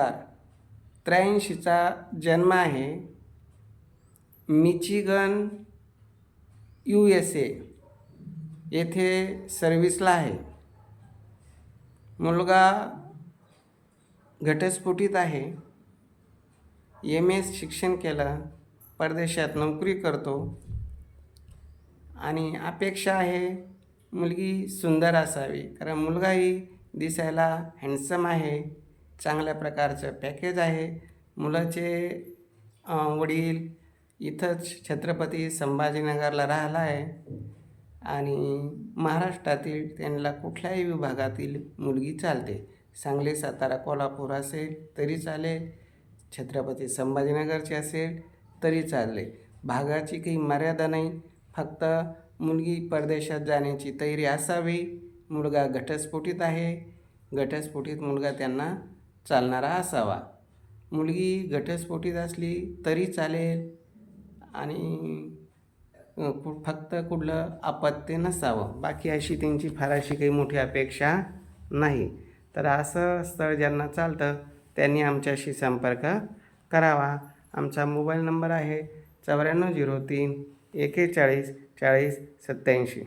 नमस्कार. त्र्याऐंशीचा जन्म आहे मिचिगन यू एस ए. येथे सर्विसला आहे. मुलगा घटस्फोटीत आहे. एम एस शिक्षण केलं परदेशात नोकरी करतो. आणि अपेक्षा आहे मुलगी सुंदर असावी. कारण मुलगाही दिसायला हँडसम आहे. चांगल्या प्रकारचं पॅकेज आहे. मुलाचे वडील इथंच छत्रपती संभाजीनगरला राहिला आहे. आणि महाराष्ट्रातील त्यांना कुठल्याही विभागातील मुलगी चालते. सांगली सातारा कोल्हापूर असेल तरी चालेल. छत्रपती संभाजीनगरची असेल तरी चालेल. भागाची काही मर्यादा नाही. फक्त मुलगी परदेशात जाण्याची तयारी असावी. मुलगा घटस्फोटीत आहे. घटस्फोटीत मुलगा त्यांना चालणारा असावा. मुलगी घटस्फोटीत असली तरी चालेल आणि फक्त कुठलं अपत्य नसावं. बाकी अशी त्यांची फार अशी काही मोठी अपेक्षा नाही. तर असं स्थळ ज्यांना चालतं त्यांनी आमच्याशी संपर्क करावा. आमचा मोबाईल नंबर आहे चौऱ्याण्णव झिरो तीन एकेचाळीस चाळीस सत्याऐंशी